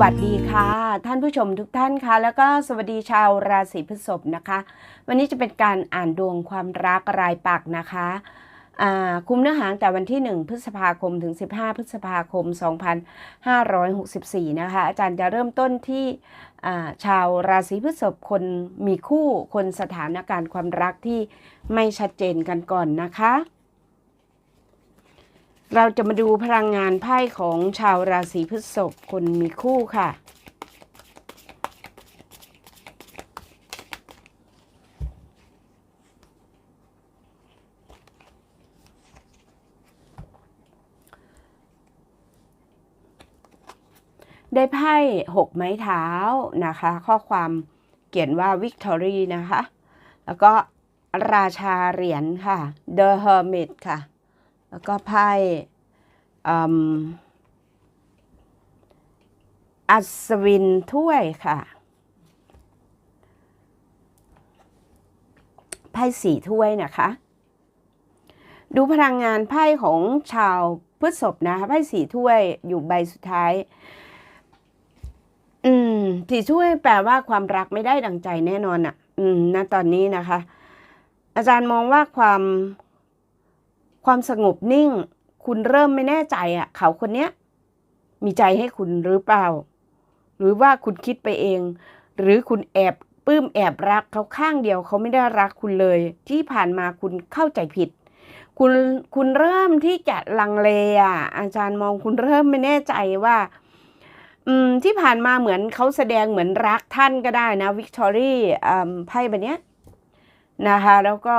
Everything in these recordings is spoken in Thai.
วัสดีค่ะ ท่านผู้ชมทุกท่านค่ะแล้วก็สวัสดีชาวราศีพฤษภนะคะ วันนี้จะเป็นการอ่านดวงความรักรายปักนะคะคุมเนื้อหางแต่วันที่ 1 พฤษภาคมถึง 15 พฤษภาคม 2564 นะคะ อาจารย์จะเริ่มต้นที่ชาวราศีพฤษภคนมีคู่คนสถานการณ์ความรักที่ไม่ชัดเจนกันก่อนนะคะ เราจะมาดูพลังงานไพ่ของชาวราศีพฤษภคนมีคู่ค่ะ ได้ไพ่หกไม้เท้านะคะ ข้อความเขียนว่า Victory นะคะ แล้วก็ราชาเหรียญค่ะ The Hermit ค่ะ แล้วก็ไพ่อัศวินถ้วยค่ะ ไพ่สี่ถ้วยนะคะ ดูพลังงานไพ่ของชาวพฤษภนะคะไพ่สี่ถ้วยอยู่ใบสุดท้าย อืมสี่ถ้วยแปลว่าความรักไม่ได้ดังใจแน่นอนอะ่ะ อืมณตอนนี้นะคะ อาจารย์มองว่าความ ความสงบนิ่ง คุณเริ่มไม่แน่ใจอะ่ะ เขาคนเนี้ย มีใจให้คุณหรือเปล่า หรือว่าคุณคิดไปเอง หรือคุณแอบปลื้มแอบรักเขาข้างเดียวเขาไม่ได้รักคุณเลย ที่ผ่านมาคุณเข้าใจผิด คุณคุณเริ่มที่จะลังเลอะอาจารย์มองคุณเริ่มไม่แน่ใจว่า อืมที่ผ่านมาเหมือนเขาแสดงเหมือนรักท่านก็ได้นะวิกตอรี่ไพ่ใบเนี้ยนะคะแล้วก็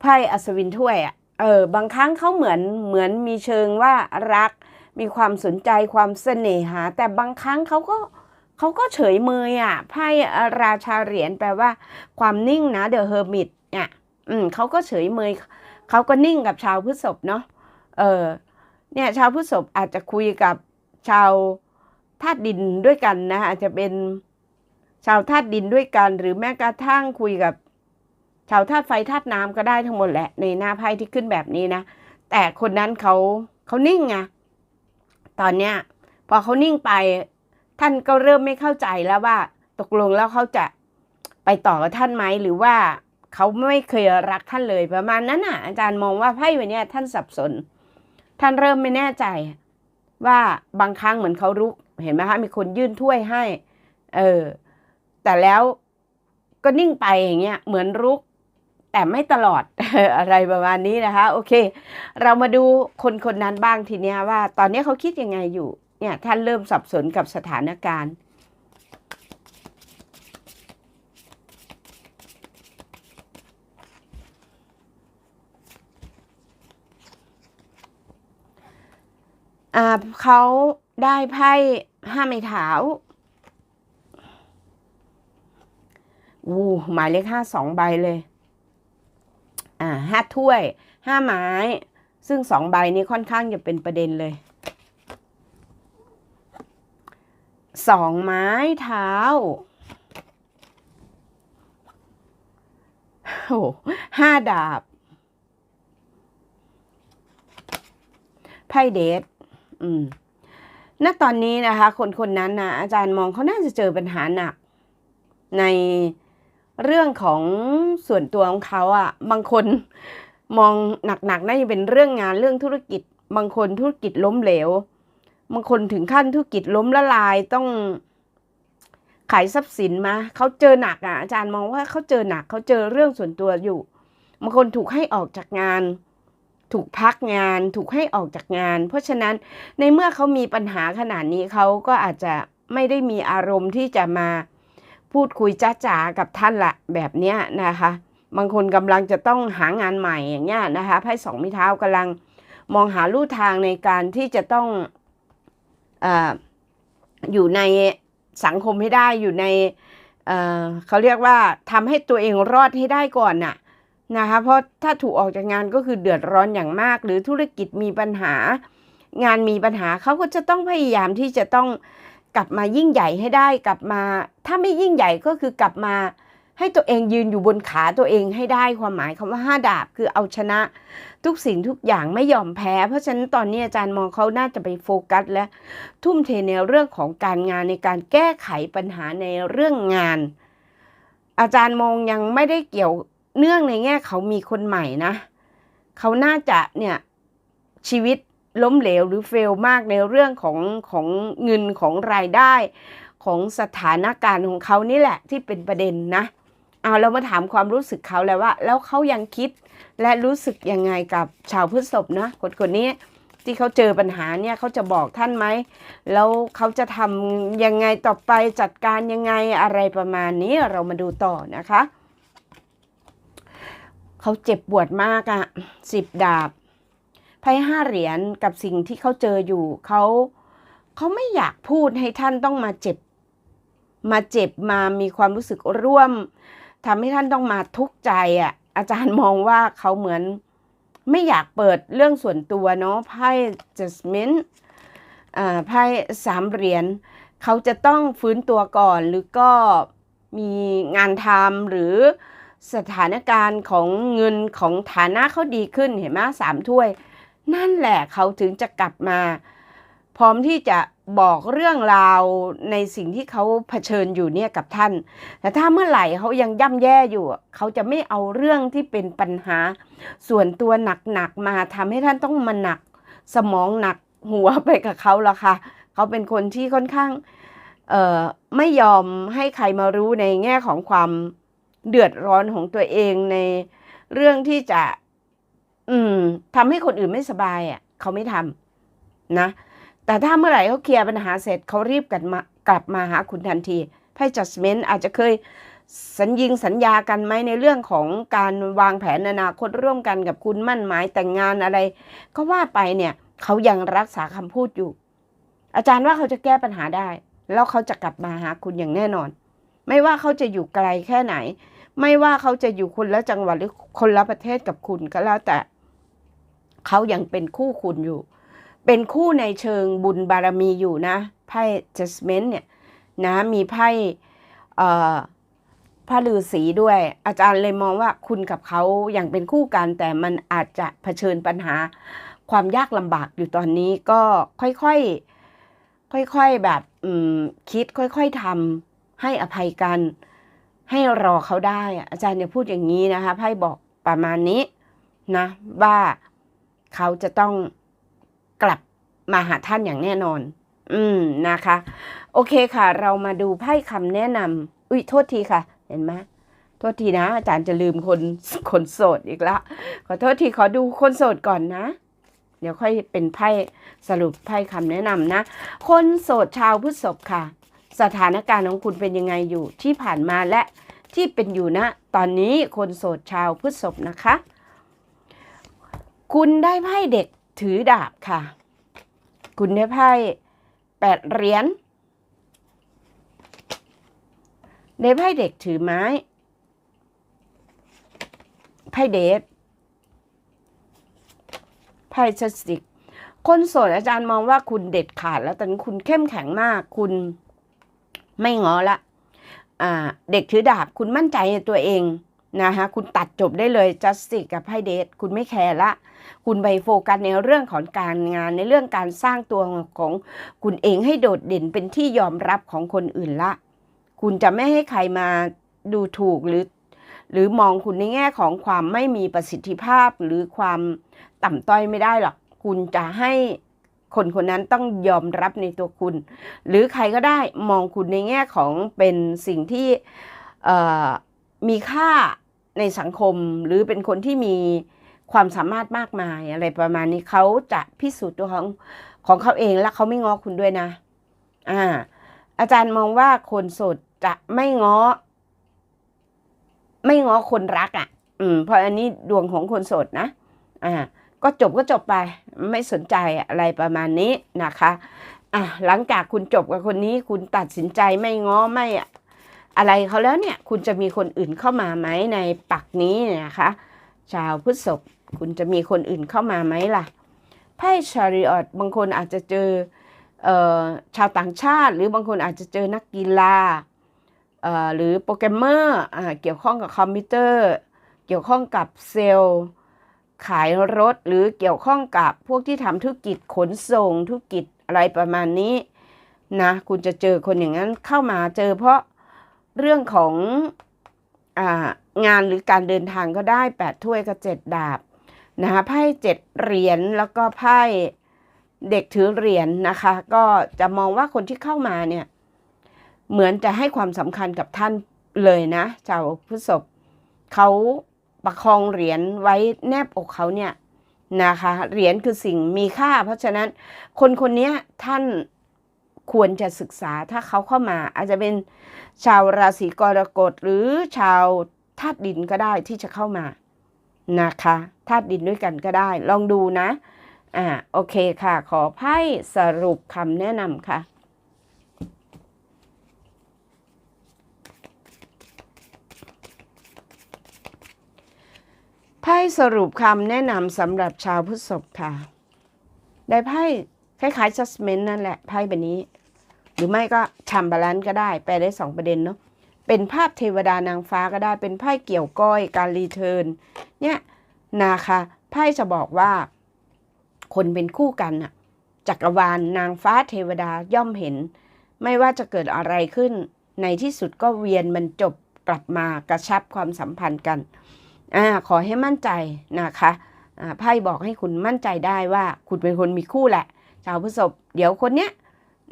ไพ่อัศวินถ้วยอะเออบางครั้งเขาเหมือนเหมือนมีเชิงว่ารัก มีความสนใจความเสน่หา แต่บางครั้งเขาก็เขาก็เฉยเมยอะไพ่ราชาเหรียญแปลว่า ความนิ่งนะเดอะเฮอร์มิตเนี่ยอืมเขาก็เฉยเมยเขาก็นิ่งกับชาวพฤษภเนาะเออเนี่ยชาวพฤษภอาจจะคุยกับชาวธาตุดินด้วยกันนะอาจจะเป็นชาวธาตุดินด้วยกัน หรือแม้กระทั่งคุยกับ ชาวธาตุไฟธาตุน้ำก็ได้ทั้งหมดแหละ ในหน้าไพ่ที่ขึ้นแบบนี้นะ แต่คนนั้นเขาเขานิ่งไงตอนเนี้ยพอเขานิ่งไป ท่านก็เริ่มไม่เข้าใจแล้วว่า ตกลงแล้วเขาจะไปต่อกับท่านไหมหรือว่าเขาไม่เคยรักท่านเลยประมาณนั้นอะ อาจารย์มองว่าไพ่วันนี้ท่านสับสน ท่านเริ่มไม่แน่ใจ ว่าบางครั้งเหมือนเขารุกเห็นไหมคะมีคนยื่นถ้วยให้ เออ แต่แล้วก็นิ่งไปอย่างเงี้ยเหมือนรุก แต่ไม่ตลอดอะไรประมาณนี้นะคะ โอเค เรามาดูคนคนนั้นบ้างทีเนี้ยว่า ตอนนี้เขาคิดยังไงอยู่ เนี่ยท่านเริ่มสับสนกับสถานการณ์อ่าเขาได้ไพ่ห้าไม้เท้าอู้หมายเลขห้าสองใบเลย อ่าห้าถ้วยห้าไม้ ซึ่งสองใบนี้ค่อนข้างจะเป็นประเด็นเลยสองไม้เท้าโอ้ห้าดาบ ไพ่เดทอืม ณ ตอนนี้นะคะ คนคนนั้นนะอาจารย์มองเขาน่าจะเจอปัญหาหนัก ใน เรื่องของส่วนตัวของเขาอะ่ะบางคนมองหนักๆน่าจะเป็นเรื่องงานเรื่องธุรกิจ บางคนธุรกิจล้มเหลว บางคนถึงขั้นธุรกิจล้มละลายต้องขายทรัพย์สินมาเขาเจอหนักอะอาจารย์มองว่าเขาเจอหนักเขาเจอเรื่องส่วนตัวอยู่บางคนถูกให้ออกจากงาน ถูกพักงาน ถูกให้ออกจากงาน เพราะฉะนั้นในเมื่อเขามีปัญหาขนาดนี้เขาก็อาจจะไม่ได้มีอารมณ์ที่จะมา พูดคุยจ้าจ๋ากับท่านละแบบเนี้ยนะคะ บางคนกำลังจะต้องหางานใหม่อย่างเงี้ยนะคะไพ่สองมิเท้ากำลังมองหาลู่ทางในการที่จะต้องออยู่ในสังคมให้ได้อยู่ในเเขาเรียกว่าทำให้ตัวเองรอดให้ได้ก่อนน่ะนะคะเพราะถ้าถูกออกจากงานก็คือเดือดร้อนอย่างมาก หรือธุรกิจมีปัญหา งานมีปัญหาเขาก็จะต้องพยายามที่จะต้อง กลับมายิ่งใหญ่ให้ได้กลับมา ถ้าไม่ยิ่งใหญ่ก็คือกลับมา ให้ตัวเองยืนอยู่บนขาตัวเองให้ได้ความหมายคำว่าห้าดาบคือเอาชนะ ทุกสิ่งทุกอย่างไม่ยอมแพ้ เพราะฉะนั้นตอนนี้อาจารย์มองเขาน่าจะไปโฟกัส และทุ่มเทในเรื่องของการงานในการแก้ไขปัญหาในเรื่องงาน อาจารย์มองยังไม่ได้เกี่ยวเนื่องในแง่เขามีคนใหม่นะ เขาน่าจะเนี่ยชีวิต ล้มเหลวหรือเฟลมากในเรื่องของของเงินของรายได้ ของสถานการณ์ของเขานี่แหละที่เป็นประเด็นนะเอาเรามาถามความรู้สึกเขาแล้วว่า แล้วเขายังคิดและรู้สึกยังไงกับชาวพฤษภนะคนคนนี้ที่เขาเจอปัญหาเนี่ยเขาจะบอกท่านไหม แล้วเขาจะทำยังไงต่อไปจัดการยังไงอะไรประมาณนี้เรามาดูต่อนะคะ เขาเจ็บปวดมากอะ่ะสิบดาบ ไพ่ห้าเหรียญกับสิ่งที่เขาเจออยู่เขาเขาไม่อยากพูดให้ท่านต้องมาเจ็บ มาเจ็บมามีความรู้สึกร่วมทำให้ท่านต้องมาทุกข์ใจอะ่ะ อาจารย์มองว่าเขาเหมือนไม่อยากเปิดเรื่องส่วนตัวเนาะไพ่ judgment อ่าไพ่สามเหรียญเขาจะต้องฟื้นตัวก่อนหรือก็มีงานทำหรือสถานการณ์ของเงินของฐานะเขาดีขึ้นเห็นไหมสามถ้วย นั่นแหละเขาถึงจะกลับมา พร้อมที่จะบอกเรื่องราวในสิ่งที่เขาเผชิญอยู่เนี่ยกับท่าน แต่ถ้าเมื่อไหร่เขายังย่ำแย่อยู่ เขาจะไม่เอาเรื่องที่เป็นปัญหา ส่วนตัวหนักๆมาทำให้ท่านต้องมาหนัก สมองหนักหัวไปกับเขาละค่ะ เขาเป็นคนที่ค่อนข้างเอ่อไม่ยอมให้ใครมารู้ในแง่ของความเดือดร้อนของตัวเองในเรื่องที่จะ อืมทำให้คนอื่นไม่สบายอะ เขาไม่ทำนะ แต่ถ้าเมื่อไหร่เขาเคลียร์ปัญหาเสร็จเขารีบกันมากลับมาหาคุณทันทีไพ่ judgment อาจจะเคยสัญญิงสัญญากันไหมในเรื่องของการวางแผนอนาคตร่วมกันกับคุณมั่นหมายแต่งงานอะไร ก็ว่าไปเนี่ยเขายังรักษาคำพูดอยู่ อาจารย์ว่าเขาจะแก้ปัญหาได้ แล้วเขาจะกลับมาหาคุณอย่างแน่นอน ไม่ว่าเขาจะอยู่ไกลแค่ไหน ไม่ว่าเขาจะอยู่คนละจังหวัดหรือคนละประเทศกับคุณก็แล้วแต่ เขายังเป็นคู่คุณอยู่ เป็นคู่ในเชิงบุญบารมีอยู่นะ ไพ่ judgment เนี่ยนะมีไพ่พระฤาษีด้วย อาจารย์เลยมองว่าคุณกับเขาอย่างเป็นคู่กัน แต่มันอาจจะเผชิญปัญหาความยากลำบากอยู่ตอนนี้ก็ค่อยๆ ค่อยๆแบบคิดค่อยๆทำให้อภัยกัน ให้รอเขาได้ อาจารย์เนี่ยพูดอย่างนี้นะคะไพ่บอกประมาณนี้นะว่า เขาจะต้องกลับมาหาท่านอย่างแน่นอน อืมนะคะ โอเคค่ะ เรามาดูไพ่คำแนะนำอุ้ยโทษทีค่ะ เห็นไหมโทษทีนะ อาจารย์จะลืมคนคนโสดอีกละขอโทษทีขอดูคนโสดก่อนนะ เดี๋ยวค่อยเป็นไพ่สรุปไพ่คำแนะนำนะ คนโสดชาวพฤษภค่ะ สถานการณ์ของคุณเป็นยังไงอยู่ที่ผ่านมาและที่เป็นอยู่นะ ตอนนี้คนโสดชาวพฤษภนะคะ คุณได้ไพ่เด็กถือดาบค่ะ คุณได้ไพ่แปดเหรียญได้ไพ่เด็กถือไม้ ไพ่เดทไพ่สติก คนโสดอาจารย์มองว่าคุณเด็ดขาดแล้วตอนนี้คุณเข้มแข็งมาก คุณไม่งอละ อ่า เด็กถือดาบ คุณมั่นใจในตัวเอง นะคะคุณตัดจบได้เลยจัสติกกับไพ่เดทคุณไม่แคร์ละ คุณไปโฟกัสในเรื่องของการงานในเรื่องการสร้างตัวของคุณเองให้โดดเด่นเป็นที่ยอมรับของคนอื่นละ คุณจะไม่ให้ใครมาดูถูกหรือ หรือมองคุณในแง่ของความไม่มีประสิทธิภาพหรือความต่ำต้อยไม่ได้หรอก คุณจะให้คนคนนั้นต้องยอมรับในตัวคุณ หรือใครก็ได้มองคุณในแง่ของเป็นสิ่งที่มีค่า ในสังคมหรือเป็นคนที่มีความสามารถมากมายอะไรประมาณนี้เขาจะพิสูจน์ตัวของของเขาเองและเขาไม่ง้อคุณด้วยนะ อ่า อาจารย์มองว่าคนโสดจะไม่ง้อ ไม่ง้อคนรักอะ่ะ อืม เพราะอันนี้ดวงของคนโสดนะ อ่า ก็จบก็จบไป ไม่สนใจอะไรประมาณนี้นะคะ อะหลังจากคุณจบกับคนนี้ คุณตัดสินใจไม่ง้อไม่ อะไรเขาแล้วเนี่ย คุณจะมีคนอื่นเข้ามาไหมในปักนี้นะคะ ชาวพฤษภคุณจะมีคนอื่นเข้ามาไหมล่ะไพ่ชาริออตบางคนอาจจะเจอเออชาวต่างชาติ หรือบางคนอาจจะเจอนักกีฬาหรือโปรแกรมเมอร์เกี่ยวข้องกับคอมพิวเตอร์ เกี่ยวข้องกับเซลล์ ขายรถหรือเกี่ยวข้องกับพวกที่ทำธุรกิจขนส่งธุรกิจอะไรประมาณนี้นะคุณจะเจอคนอย่างนั้นเข้ามาเจอเพราะ เรื่องขององานหรือการเดินทางก็ได้แปดถ้วยกับเจ็ดดาบนะคะไพ่เจ็ดเหรียญแล้วก็ไพ่เด็กถือเหรียญนะคะ ก็จะมองว่าคนที่เข้ามาเนี่ย เหมือนจะให้ความสำคัญกับท่านเลยนะชาวพฤษภเขาประคองเหรียญไว้แนบอกเขาเนี่ยนะคะ เหรียญคือสิ่งมีค่า เพราะฉะนั้นคนคนนี้ท่าน ควรจะศึกษาถ้าเขาเข้ามา อาจจะเป็นชาวราศีกรกฎหรือชาวธาตุดินก็ได้ที่จะเข้ามานะคะธาตุดินด้วยกันก็ได้ ลองดูนะ อ่าโอเคค่ะ ขอไพ่สรุปคำแนะนำค่ะไพ่สรุปคำแนะนำสำหรับชาวพฤษภค่ะ ได้ไพ่คล้ายๆ judgment นั่นแหละไพ่แบบนี้ หรือไม่ก็ชัมบาลันก็ได้ แปลได้สองประเด็นเนาะเป็นภาพเทวดานางฟ้าก็ได้ เป็นไพ่เกี่ยวก้อยการรีเทิร์นเนี่ยนะคะไพ่จะบอกว่า คนเป็นคู่กันน่ะจักรวาลนางฟ้าเทวดาย่อมเห็น ไม่ว่าจะเกิดอะไรขึ้น ในที่สุดก็เวียนมันจบกลับมากระชับความสัมพันธ์กันอ่าขอให้มั่นใจนะคะอ่าไพ่บอกให้คุณมั่นใจได้ว่า คุณเป็นคนมีคู่แหละ ชาวพฤษภเดี๋ยวคนเนี้ย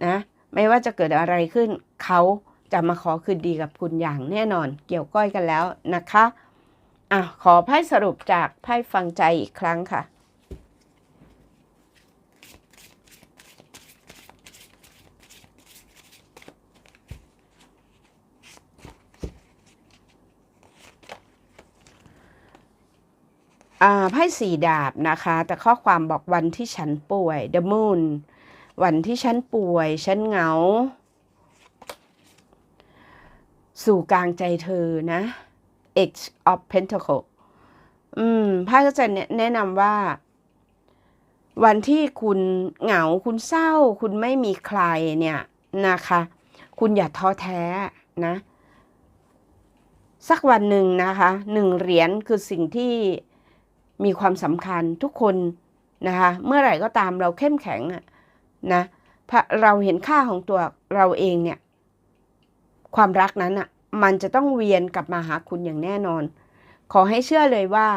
นะ ไม่ว่าจะเกิดอะไรขึ้น เขาจะมาขอคืนดีกับคุณอย่างแน่นอน เกี่ยวก้อยกันแล้วนะคะอะขอไพ่สรุปจากไพ่ฟังใจอีกครั้งค่ะอ่าไพ่สี่ดาบนะคะ แต่ข้อความบอกวันที่ฉันป่วย the moon วันที่ฉันป่วย ฉันเหงา สู่กลางใจเธอนะ X of Pentacle อืมไพ่ก็จะแนะนำว่า วันที่คุณเหงาคุณเศร้า คุณไม่มีใครเนี่ยนะคะ คุณอย่าท้อแท้นะ สักวันหนึ่งนะคะหนึ่งเหรียญคือสิ่งที่มีความสำคัญทุกคนนะคะ เมื่อไหร่ก็ตามเราเข้มแข็งอะ นะพระเราเห็นค่าของตัวเราเองเนี่ย ความรักนั้นอะมันจะต้องเวียนกลับมาหาคุณอย่างแน่นอน ขอให้เชื่อเลยว่า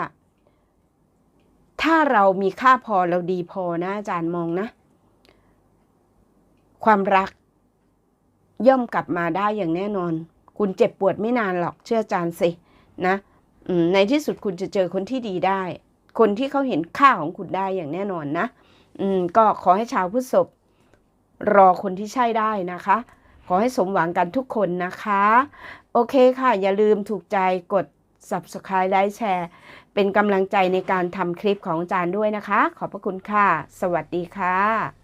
ถ้าเรามีค่าพอเราดีพอนะอาจารย์มองนะ ความรักย่อมกลับมาได้อย่างแน่นอน คุณเจ็บปวดไม่นานหรอกเชื่ออาจารย์สินะในที่สุดคุณจะเจอคนที่ดีได้ คนที่เขาเห็นค่าของคุณได้อย่างแน่นอนนะ อืมก็ขอให้ชาวพฤษภรอคนที่ใช่ได้นะคะ ขอให้สมหวังกันทุกคนนะคะ โอเคค่ะ อย่าลืมถูกใจกด subscribe ไลค์แชร์ เป็นกำลังใจในการทำคลิปของอาจารย์ด้วยนะคะ ขอบพระคุณค่ะ สวัสดีค่ะ